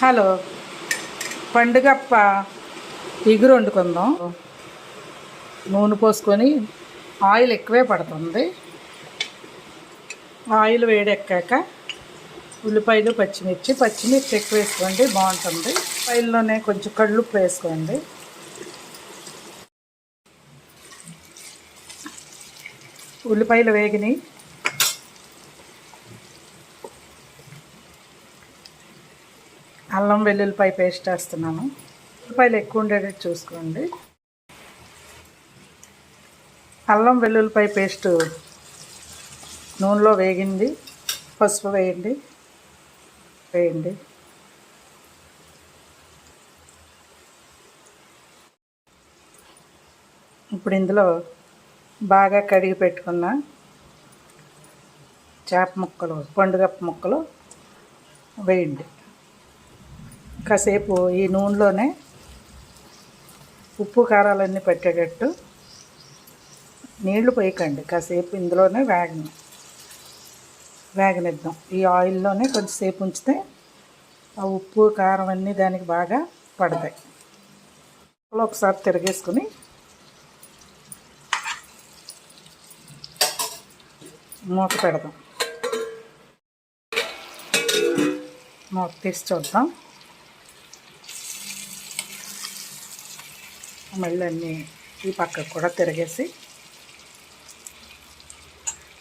Hello పండుగప్ప ఇగురు వండుకుందాం. నూనె పోసుకొని ఆయిల్ ఎక్కువే పడుతుంది. ఆయిల్ వేడెక్కాక ఉల్లిపాయలు పచ్చిమిర్చి పచ్చిమిర్చి ఎక్కువ వేసుకోండి బాగుంటుంది. ఆయిల్లోనే కొంచెం కళ్ళుప్పు వేసుకోండి. ఉల్లిపాయలు వేగినాయి. అల్లం వెల్లుల్లిపాయ పేస్ట్ వేస్తున్నాను. ఉల్లిపాయలు ఎక్కువ ఉండేటట్టు చూసుకోండి. అల్లం వెల్లుల్లిపాయ పేస్ట్ నూనెలో వేగింది. పసుపు వేయండి. వేయండి. ఇప్పుడు ఇందులో బాగా కడిగి పెట్టుకున్న చేప ముక్కలు పండుగప్ప ముక్కలు వేయండి. కాసేపు ఈ నూనెలోనే ఉప్పు కారాలన్నీ పెట్టేటట్టు నీళ్ళు పోయకండి. కాసేపు ఇందులోనే వేగని వేగనిద్దాం. ఈ ఆయిల్లోనే కొంచెంసేపు ఉంచితే ఆ ఉప్పు కారం అన్నీ దానికి బాగా పడతాయి. ఒకసారి తిరిగేసుకుని మూత పెడదాం. మూత తీసి చూద్దాం. మళ్ళీ అన్నీ ఈ పక్కకు కూడా తిరిగేసి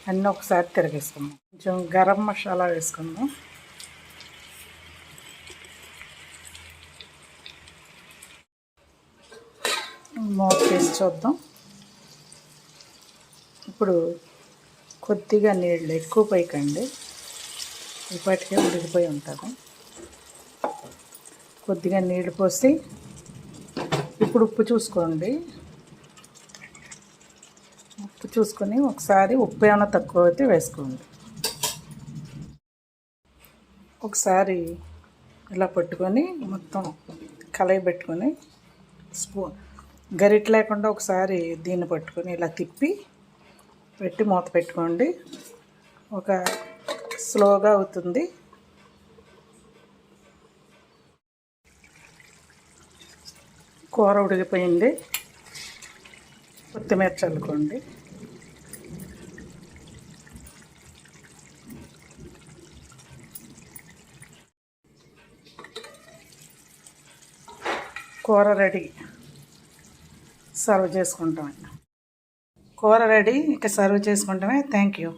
అన్నీ ఒకసారి తిరిగేసుకుందాం. కొంచెం గరం మసాలా వేసుకుందాం. మూత వేసి చూద్దాం. ఇప్పుడు కొద్దిగా నీళ్ళు ఎక్కువ పైకండి ఇప్పటికే ఉడికిపోయి ఉంటుంది. కొద్దిగా నీళ్ళు పోసి ఇప్పుడు ఉప్పు చూసుకోండి. ఉప్పు చూసుకొని ఒకసారి ఉప్పు ఏమైనా తక్కువ అయితే వేసుకోండి. ఒకసారి ఇలా పట్టుకొని మొత్తం కలయి పెట్టుకొని స్పూన్ గరిట లేకుండా ఒకసారి దీన్ని పట్టుకొని ఇలా తిప్పి పెట్టి మూత పెట్టుకోండి. ఒక స్లోగా అవుతుంది. కూర ఉడికిపోయింది. కొత్తిమీర చల్లుకోండి. కూర రెడీ. సర్వ్ చేసుకుంటాం. కూర రెడీ. ఇక సర్వ్ చేసుకుంటామే. Thank you.